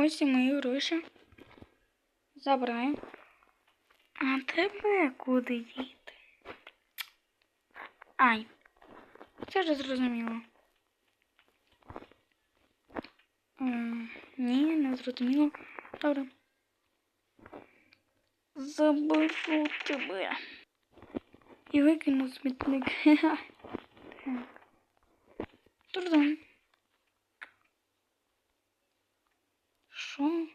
Ось і мої гроші. Забираю. А тебе куди діти? Ай. Це вже зрозуміло. М, Ні, не зрозуміло. Добре. Заберу тебе. І викину смітник. Так. Трудом. Що?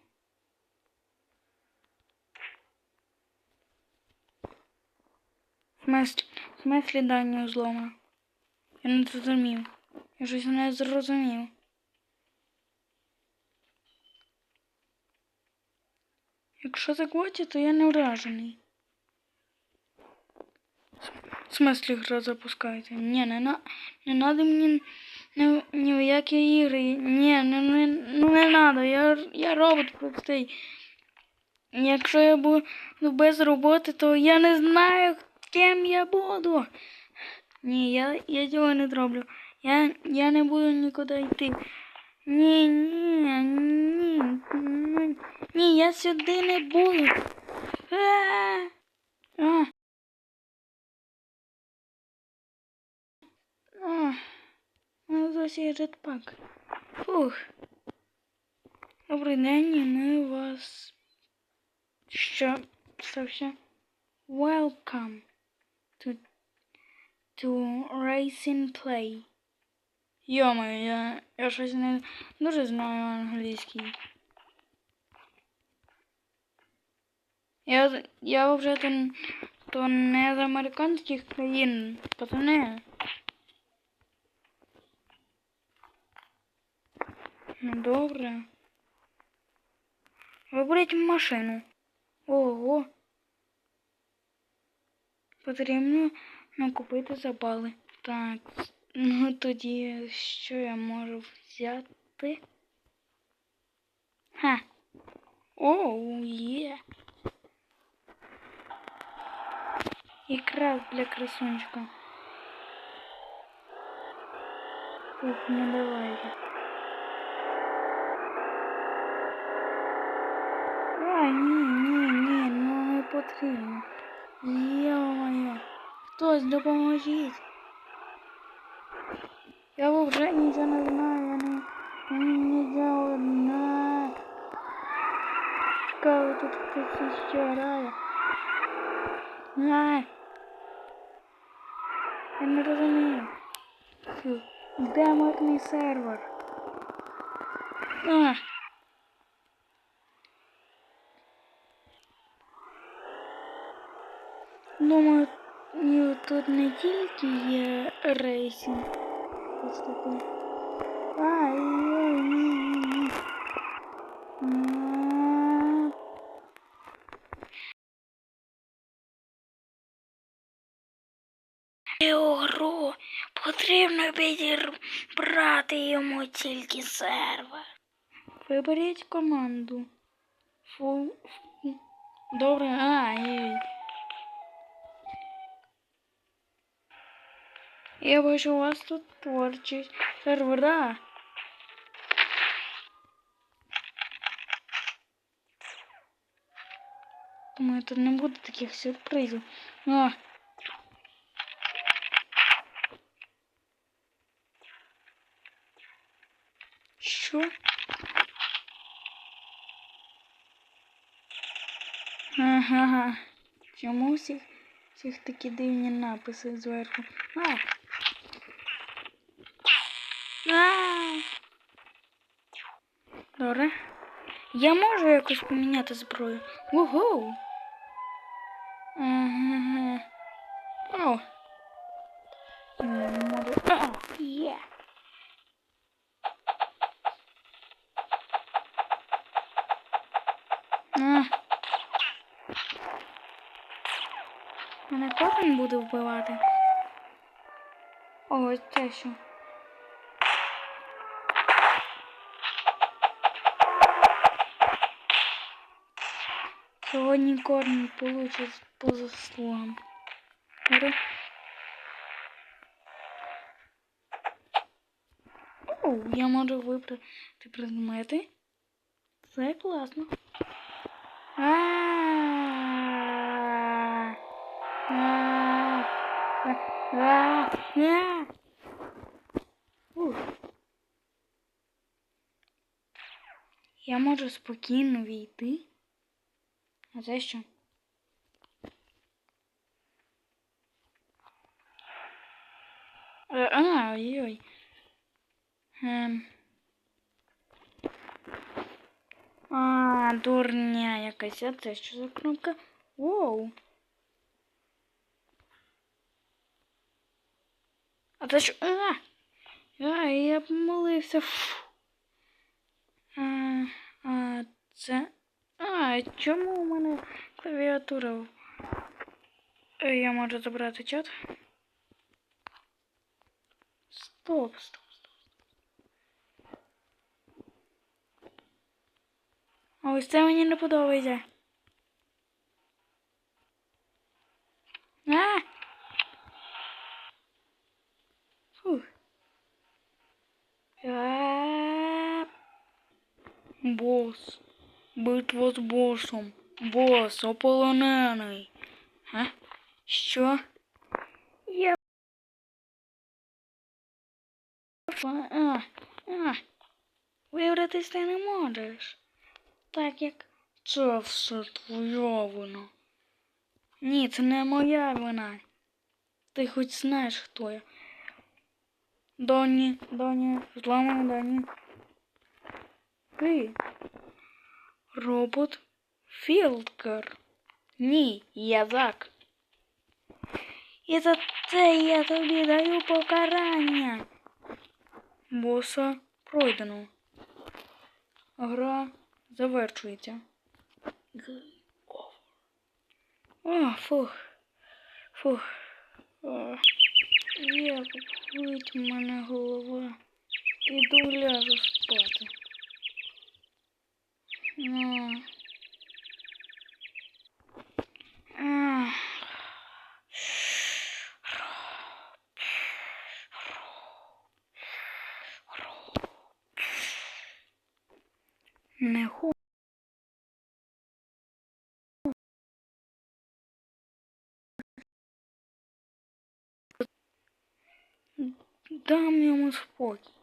В смислі, в смислі? Я не зрозумів. Я щось не зрозумів. Якщо так то я не вражений. В смислі гра запускається? Ні, не, на, не надо мені ні, ні в які ігри. Ні, не, не, ну не надо. Я, я робот простий. Якщо я буду без роботи, то я не знаю, ким я буду. Ні, я, я цього не зроблю. Я, я не буду нікуди йти. Ні, ні, ні, ні, ні, я сюди не буду. А, а. А, ну ось є jetpack. Фух. Добрий день, і ми вас що стався welcome to to racing play. Йома, я, я щось не дуже знаю англійський. Я, я вже то, то не з американських країн, пацани. Ну добре. Виберіть машину. Ого. Потрібно накупити забали. Так, ну тоді що я можу взяти? Ха. Оу, є. Якраз для красунчика. Ух, ну давайте. ні, ні, ні, ну не потрібно. Йо-моє. Хтось допоможіть. Я вже нічого не знаю, я не, мені нічого не Цікаво, тут хтось ще грає. Ай. Я не розумію. Фу, Де мирний сервер? А. Думаю, тут не тільки є рейсинг. Ось такий. Ай, ні, ні. М. Цю гру потрібно підібрати йому тільки сервер. Виберіть команду. Фу. Добре, ай. Я бачу у вас тут творчість сервера. Думаю, тут не буде таких сюрпризів. А. Що? Ага. Чому всіх, всіх такі дивні написи зверху? А. Добре. Я можу якось поміняти зброю. Ого. Ага. О, є. Мене кожен буде вбивати. О, ось це що. Сьогодні кожен получить по заслугам. Добре? Оу, я можу вибрати предмети. Це класно. Я можу спокійно війти. А це що? Е, А, ой-ой. Ем. А, дурня якась. А це що за кнопка? Воу. А це що? А! А, я помилився. Фу. А, а, це. А, чому у мене клавіатура? Е, Я можу забрати чат. Стоп, стоп, стоп. А ось це мені не подобається. А! Фух. А! Бос. Битва з босом. Бос, ополонений. А? Що? Я. А, а. Вибратись ти не можеш. Так як це все твоя вина. Ні, це не моя вина. Ти хоч знаєш, хто я. Доні, Доні, зламай Доні. Ти. Робот Філдкер. Ні, я Зак. І за це я тобі даю покарання. Боса пройдено. Гра завершується. О, фух. Фух. Як болить в мене голова. Іду ляжу спати. Ну. Не хо. Дам йому спокій.